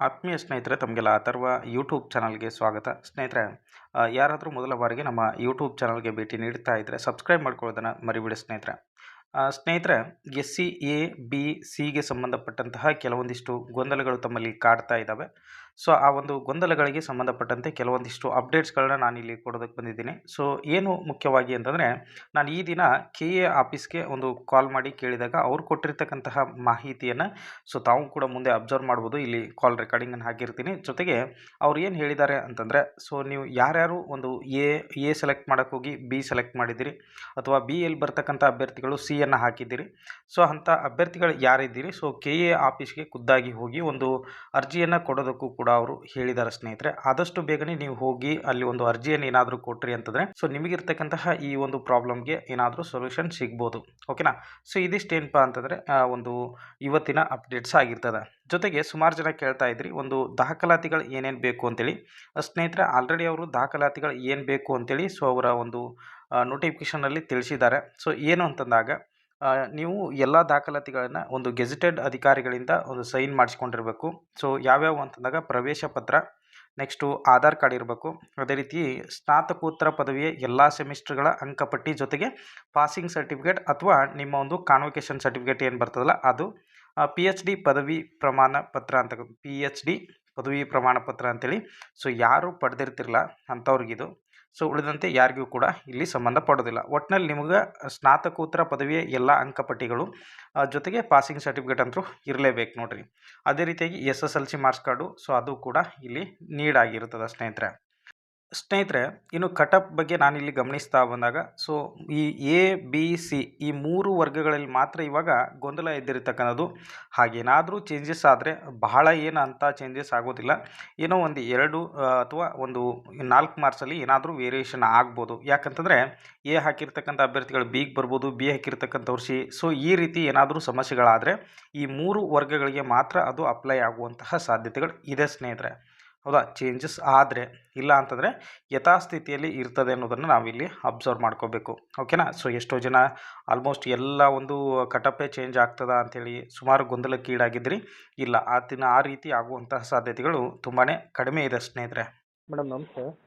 ಆತ್ಮೀಯ ಸ್ನೇಹಿತರೆ ತಮಗೆಲ್ಲ ಅಥರ್ವ ಯೂಟ್ಯೂಬ್ ಚಾನಲ್ಗೆ ಸ್ವಾಗತ. ಸ್ನೇಹಿತರೆ ಯಾರಾದರೂ ಮೊದಲ ಬಾರಿಗೆ ನಮ್ಮ ಯೂಟ್ಯೂಬ್ ಚಾನಲ್ಗೆ ಭೇಟಿ ನೀಡ್ತಾ ಇದ್ದರೆ ಸಬ್ಸ್ಕ್ರೈಬ್ ಮಾಡ್ಕೊಳ್ಳೋದನ್ನು ಮರಿಬಿಡಿ ಸ್ನೇಹಿತರೆ. ಸ್ನೇಹಿತರೆ ಎಸ್ ಸಿ ಎ, ಬಿ, ಸಿಗೆ ಸಂಬಂಧಪಟ್ಟಂತಹ ಕೆಲವೊಂದಿಷ್ಟು ಗೊಂದಲಗಳು ತಮ್ಮಲ್ಲಿ ಕಾಡ್ತಾ ಇದ್ದಾವೆ ಸೊ, ಆ ಒಂದು ಗೊಂದಲಗಳಿಗೆ ಸಂಬಂಧಪಟ್ಟಂತೆ ಕೆಲವೊಂದಿಷ್ಟು ಅಪ್ಡೇಟ್ಸ್ಗಳನ್ನ ನಾನು ಇಲ್ಲಿ ಕೊಡೋದಕ್ಕೆ ಬಂದಿದ್ದೀನಿ. ಸೊ, ಏನು ಮುಖ್ಯವಾಗಿ ಅಂತಂದರೆ, ನಾನು ಈ ದಿನ ಕೆ ಎ ಆಫೀಸ್ಗೆ ಒಂದು ಕಾಲ್ ಮಾಡಿ ಕೇಳಿದಾಗ ಅವ್ರು ಕೊಟ್ಟಿರ್ತಕ್ಕಂತಹ ಮಾಹಿತಿಯನ್ನು, ಸೊ, ತಾವು ಕೂಡ ಮುಂದೆ ಅಬ್ಸರ್ವ್ ಮಾಡ್ಬೋದು. ಇಲ್ಲಿ ಕಾಲ್ ರೆಕಾರ್ಡಿಂಗನ್ನು ಹಾಕಿರ್ತೀನಿ. ಜೊತೆಗೆ ಅವ್ರು ಏನು ಹೇಳಿದ್ದಾರೆ ಅಂತಂದರೆ, ಸೊ, ನೀವು ಯಾರ್ಯಾರು ಒಂದು ಎ ಎ ಸೆಲೆಕ್ಟ್ ಮಾಡೋಕ್ಕೆ ಹೋಗಿ ಬಿ ಸೆಲೆಕ್ಟ್ ಮಾಡಿದ್ದೀರಿ, ಅಥವಾ ಬಿ ಎಲ್ಲಿ ಬರ್ತಕ್ಕಂಥ ಅಭ್ಯರ್ಥಿಗಳು ಸಿ ಅನ್ನು ಹಾಕಿದ್ದೀರಿ, ಸೊ, ಅಂಥ ಅಭ್ಯರ್ಥಿಗಳು ಯಾರಿದ್ದೀರಿ? ಸೊ, ಕೆ ಎ ಆಫೀಸ್ಗೆ ಖುದ್ದಾಗಿ ಹೋಗಿ ಒಂದು ಅರ್ಜಿಯನ್ನು ಕೊಡೋದಕ್ಕೂ ಕೂಡ ಅವರು ಹೇಳಿದ್ದಾರೆ ಸ್ನೇಹಿತರೆ. ಆದಷ್ಟು ಬೇಗನೆ ನೀವು ಹೋಗಿ ಅಲ್ಲಿ ಒಂದು ಅರ್ಜಿಯನ್ನು ಏನಾದರೂ ಕೊಟ್ರಿ ಅಂತಂದರೆ ಸೊ ನಿಮಗಿರ್ತಕ್ಕಂತಹ ಈ ಒಂದು ಪ್ರಾಬ್ಲಮ್ಗೆ ಏನಾದರೂ ಸೊಲ್ಯೂಷನ್ ಸಿಗ್ಬೋದು. ಓಕೆನಾ ಸೊ ಇದಿಷ್ಟೇನಪ್ಪ ಅಂತಂದರೆ ಒಂದು ಇವತ್ತಿನ ಅಪ್ಡೇಟ್ಸ್ ಆಗಿರ್ತದೆ. ಜೊತೆಗೆ ಸುಮಾರು ಜನ ಕೇಳ್ತಾ ಇದ್ರಿ, ಒಂದು ದಾಖಲಾತಿಗಳು ಏನೇನು ಬೇಕು ಅಂತೇಳಿ. ಸ್ನೇಹಿತರೆ ಆಲ್ರೆಡಿ ಅವರು ದಾಖಲಾತಿಗಳು ಏನು ಬೇಕು ಅಂತೇಳಿ ಸೊ ಅವರ ಒಂದು ನೋಟಿಫಿಕೇಷನಲ್ಲಿ ತಿಳಿಸಿದ್ದಾರೆ. ಸೊ ಏನು ಅಂತಂದಾಗ ನೀವು ಎಲ್ಲ ದಾಖಲಾತಿಗಳನ್ನು ಒಂದು ಗೆಜೆಟೆಡ್ ಅಧಿಕಾರಿಗಳಿಂದ ಒಂದು ಸೈನ್ ಮಾಡಿಸ್ಕೊಂಡಿರಬೇಕು. ಸೊ ಯಾವ್ಯಾವು ಅಂತಂದಾಗ ಪ್ರವೇಶ ಪತ್ರ ನೆಕ್ಸ್ಟು ಆಧಾರ್ ಕಾರ್ಡ್ ಇರಬೇಕು. ಅದೇ ರೀತಿ ಸ್ನಾತಕೋತ್ತರ ಪದವಿಯ ಎಲ್ಲ ಸೆಮಿಸ್ಟರ್ಗಳ ಅಂಕಪಟ್ಟಿ ಜೊತೆಗೆ ಪಾಸಿಂಗ್ ಸರ್ಟಿಫಿಕೇಟ್ ಅಥವಾ ನಿಮ್ಮ ಒಂದು ಕಾನ್ವೊಕೇಶನ್ ಸರ್ಟಿಫಿಕೇಟ್ ಏನು ಬರ್ತದಲ್ಲ ಅದು ಪಿ ಎಚ್ ಡಿ ಪದವಿ ಪ್ರಮಾಣ ಪತ್ರ ಅಂತ ಪಿ ಎಚ್ ಡಿ ಪದವಿ ಪ್ರಮಾಣ ಪತ್ರ ಅಂತೇಳಿ. ಸೊ ಯಾರು ಪಡೆದಿರ್ತಿರಲ್ಲ ಅಂಥವ್ರಿಗಿದು. ಸೊ ಉಳಿದಂತೆ ಯಾರಿಗೂ ಕೂಡ ಇಲ್ಲಿ ಸಂಬಂಧ ಪಡೋದಿಲ್ಲ ಒಟ್ಟಿನಲ್ಲಿ ನಿಮಗೆ ಸ್ನಾತಕೋತ್ತರ ಪದವಿಯ ಎಲ್ಲ ಅಂಕಪಟ್ಟಿಗಳು ಜೊತೆಗೆ ಪಾಸಿಂಗ್ ಸರ್ಟಿಫಿಕೇಟ್ ಅಂತೂ ಇರಲೇಬೇಕು ನೋಡಿರಿ. ಅದೇ ರೀತಿಯಾಗಿ S S L C marks card so ಅದು ಕೂಡ ಇಲ್ಲಿ ನೀಡಾಗಿರುತ್ತದೆ ಸ್ನೇಹಿತರೆ. ಸ್ನೇಹಿತರೆ, ಇನ್ನು ಕಟಪ್ ಬಗ್ಗೆ ನಾನಿಲ್ಲಿ ಗಮನಿಸ್ತಾ ಬಂದಾಗ ಸೊ ಈ ಎ ಬಿ ಸಿ ಈ ಮೂರು ವರ್ಗಗಳಲ್ಲಿ ಮಾತ್ರ ಇವಾಗ ಗೊಂದಲ ಎದ್ದಿರತಕ್ಕಂಥದ್ದು. ಹಾಗೇನಾದರೂ ಚೇಂಜಸ್ ಆದರೆ ಬಹಳ ಏನು ಅಂತ ಚೇಂಜಸ್ ಆಗೋದಿಲ್ಲ. ಏನೋ ಒಂದು ಎರಡು ಅಥವಾ ಒಂದು ನಾಲ್ಕು ಮಾರ್ಕ್ಸಲ್ಲಿ ಏನಾದರೂ ವೇರಿಯೇಷನ್ ಆಗ್ಬೋದು. ಯಾಕಂತಂದರೆ ಎ ಹಾಕಿರ್ತಕ್ಕಂಥ ಅಭ್ಯರ್ಥಿಗಳು ಬಿಗೆ ಬರ್ಬೋದು ಬಿ ಹಾಕಿರ್ತಕ್ಕಂಥವ್ರು ಸಿ ಸೊ ಈ ರೀತಿ ಏನಾದರೂ ಸಮಸ್ಯೆಗಳಾದರೆ ಈ ಮೂರು ವರ್ಗಗಳಿಗೆ ಮಾತ್ರ ಅದು ಅಪ್ಲೈ ಆಗುವಂತಹ ಸಾಧ್ಯತೆಗಳು ಇದೆ ಸ್ನೇಹಿತರೆ. ಹೌದಾ? ಚೇಂಜಸ್ ಆದರೆ ಇಲ್ಲ ಅಂತಂದರೆ ಯಥಾಸ್ಥಿತಿಯಲ್ಲಿ ಇರ್ತದೆ ಅನ್ನೋದನ್ನು ನಾವಿಲ್ಲಿ ಅಬ್ಸರ್ವ್ ಮಾಡ್ಕೋಬೇಕು. ಓಕೆನಾ ಸೊ ಎಷ್ಟೋ ಜನ ಆಲ್ಮೋಸ್ಟ್ ಎಲ್ಲ ಒಂದು ಕಟಪೇ ಚೇಂಜ್ ಆಗ್ತದ ಅಂಥೇಳಿ ಸುಮಾರು ಗೊಂದಲಕ್ಕೀಡಾಗಿದ್ರಿ ಇಲ್ಲ ಆ ದಿನ ಆ ರೀತಿ ಆಗುವಂತಹ ಸಾಧ್ಯತೆಗಳು ತುಂಬಾ ಕಡಿಮೆ ಇದೆ ಸ್ನೇಹಿತರೆ. ಮೇಡಮ್ ನಮಸ್ತೆ.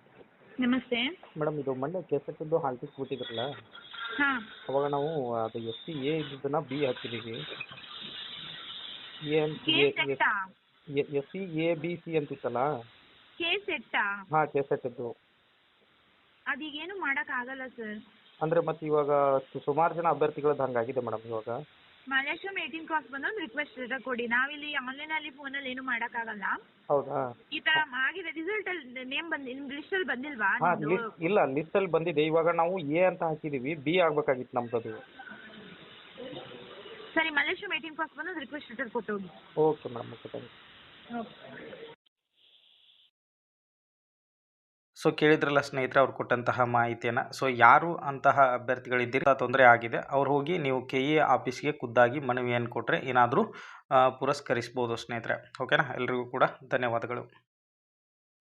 ನಮಸ್ತೆ. ಮೇಡಮ್ ಇದು ಮೊನ್ನೆ ಕೆ ಹಾಲ್ಟಿಸ್ ಬಿಟ್ಟಿದ್ರಲ್ಲ? ಹಾಂ. ಅವಾಗ ನಾವು ಅದು ಎಸ್ ಸಿ ಎ ಇದ್ದದನ್ನ ಬಿ ಹಾಕಿದ್ದೀವಿ. ಎ ಅಂತ S C A B C ಅಂತಿತ್ತಲ್ಲ? K ಸೆಟ್ಟಾ ಹಾ ಕೆ ಎಸ್ ಎಫ್ ಅದೀಗೇನು ಆಗಲ್ಲ ಸರ್. ಅಂದ್ರೆ ಮತ್ತೆ ಇವಾಗ ಸುಮಾರು ಜನ ಅಭ್ಯರ್ಥಿಗಳದ್ದು ಹಂಗಾಗಿದೆ ಮೇಡಮ್ ಇವಾಗ. ಮಲೇಶ್ವರಂ ಏಯ್ಟೀನ್ ಕ್ರಾಸ್ ಬಂದು ಒಂದು ರಿಕ್ವೆಸ್ಟ್ ಲೆಟರ್ ಕೊಡಿ. ನಾವಿಲ್ಲಿ ಫೋನ್ ಫೋನಲ್ಲಿ ಏನು ಮಾಡಕ್ಕಾಗಲ್ಲ. ಹೌದಾ? ಈ ತರ ಆಗಿದೆ. ರಿಸಲ್ಟ್ ಅಲ್ಲಿ ನೇಮ್ ಬಂದ್ ನಿಮ್ ಲಿಸ್ಟ್ ಅಲ್ಲಿ ಬಂದಿಲ್ವಾ? ಹಾ ನಿಮ್ದು? ಲಿಸ್ಟ್ ಇಲ್ಲ ಲಿಸ್ಟಲ್ಲಿ ಬಂದಿದೆ. ಇವಾಗ ನಾವು ಎ ಅಂತ ಹಾಕಿದೀವಿ. ಬಿ ಆಗ್ಬೇಕಾಗಿತ್ತು ನಮ್ದು ಸರಿ ಮಲ್ಲೇಶ್ವರಂ ಏಯ್ಟೀನ್ ಕ್ರಾಸ್ ಬಂದು ಒಂದು ರಿಕ್ವೆಸ್ಟ್ ಲೆಟರ್ ಕೊಟ್ಟು ಹೋಗಿ. Okay madam okay thank you so ಕೇಳಿದ್ರಲ್ಲ ಸ್ನೇಹಿತರೆ, ಅವ್ರು ಕೊಟ್ಟಂತಹ ಮಾಹಿತಿಯನ್ನು. ಸೊ ಯಾರು ಅಂತಹ ಅಭ್ಯರ್ಥಿಗಳಿದ್ದೀರಿ? ತೊಂದರೆ ಆಗಿದೆ. ಅವ್ರು ಹೋಗಿ ನೀವು ಕೆ ಇ ಆಫೀಸ್ಗೆ ಖುದ್ದಾಗಿ ಮನವಿಯನ್ನು ಕೊಟ್ಟರೆ ಏನಾದರೂ ಪುರಸ್ಕರಿಸ್ಬೋದು ಸ್ನೇಹಿತರೆ. ಓಕೆನಾ ಎಲ್ರಿಗೂ ಕೂಡ ಧನ್ಯವಾದಗಳು.